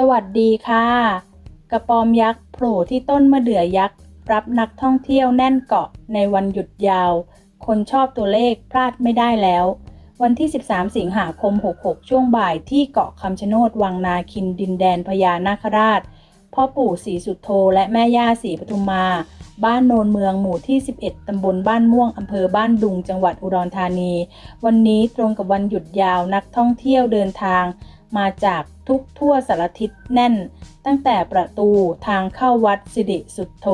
สวัสดีค่ะ กระปอมยักษ์โผล่ที่ต้นมะเดื่อยักษ์ รับนักท่องเที่ยวแน่นเกาะในวันหยุดยาว คนชอบตัวเลขพลาดไม่ได้แล้ว วันที่ 13 สิงหาคม 66 ช่วงบ่ายที่เกาะคำชะโนดวังนาคินดินแดนพญานาคราช พ่อปู่ศรีสุโธและแม่ย่าศรีปทุมมา บ้านโนนเมืองหมู่ที่ 11 ตำบลบ้านม่วงอำเภอบ้านดุงจังหวัดอุดรธานี วันนี้ตรงกับวันหยุดยาวนักท่องเที่ยวเดินทาง มาจากทุกทั่วสารทิศแน่น ตั้งแต่ประตูทางเข้าวัดสิริสุทโธ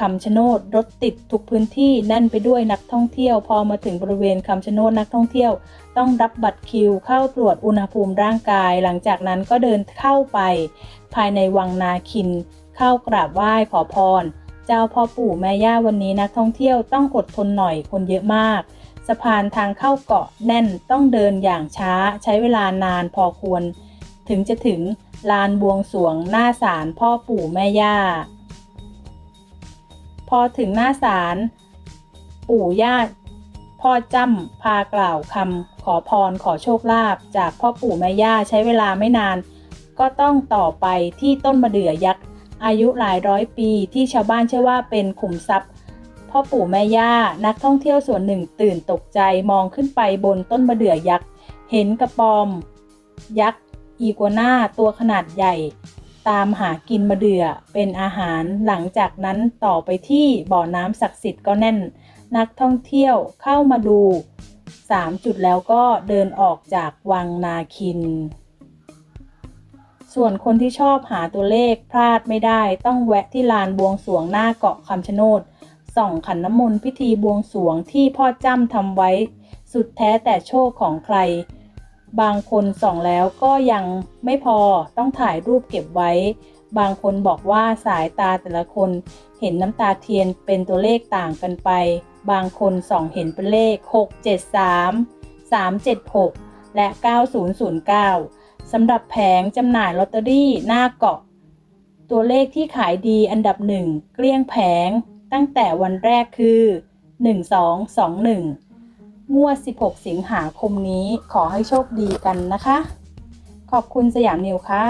คำชะโนดรถติดทุกพื้นที่แน่นไปด้วยนักท่องเที่ยว พอมาถึงบริเวณคำชะโนดนักท่องเที่ยว ต้องรับบัตรคิวเข้าตรวจอุณหภูมิร่างกาย หลังจากนั้นก็เดินเข้าไป ภายในวังนาคิน เข้ากราบไหว้ขอพร เจ้าพ่อปู่แม่ย่าวันนี้นักท่องเที่ยวต้องอดทนหน่อยคนเยอะมาก สะพานทางเข้าเกาะแน่นต้องเดินอย่างช้าใช้เวลานานพอควร ถึงจะถึงลานบวงสวงหน้าศาลพ่อปู่แม่ย่า พอถึงหน้าศาลปู่ย่าพ่อจ้ำพากล่าวคำขอพรขอโชคลาภจากพ่อปู่แม่ย่าใช้เวลาไม่นาน ก็ต้องต่อไปที่ต้นมะเดื่อยักษ์อายุหลายร้อยปีที่ชาวบ้านเชื่อว่าเป็นขุมทรัพย์ พ่อปู่แม่ย่า นักท่องเที่ยวส่วนหนึ่งตื่นตกใจมองขึ้นไปบนต้นมะเดื่อยักษ์ เห็นกระปอม ยักษ์อีกัวน่าตัวขนาดใหญ่ ตามหากินมะเดื่อเป็นอาหารหลังจากนั้นต่อไปที่บ่อน้ำศักดิ์สิทธิ์ก็แน่น นักท่องเที่ยวเข้ามาดู 3 จุดแล้วก็เดินออกจากวังนาคิน ส่วนคนที่ชอบหาตัวเลขพลาดไม่ได้ต้องแวะที่ลานบวงสรวงหน้าเกาะคำชะโนด ส่องขันน้ำมนต์พิธีบวงสรวงที่พ่อจ้ำทำไว้ สุดแท้แต่โชคของใคร บางคนส่องแล้วก็ยังไม่พอต้องถ่ายรูปเก็บไว้ บางคนบอกว่าสายตาแต่ละคนเห็นน้ำตาเทียนเป็นตัวเลขต่างกันไป บางคนส่องเห็นเป็นเลข 673 376 และ 9009 สำหรับแผงจำหน่ายลอตเตอรี่หน้าเกาะ ตัวเลขที่ขายดีอันดับหนึ่งเกลี้ยงแผง ตั้งแต่วันแรกคือ 1221 งวด 16 สิงหาคมนี้ขอให้โชคดีกันนะคะ ขอบคุณสยามนิวค่ะ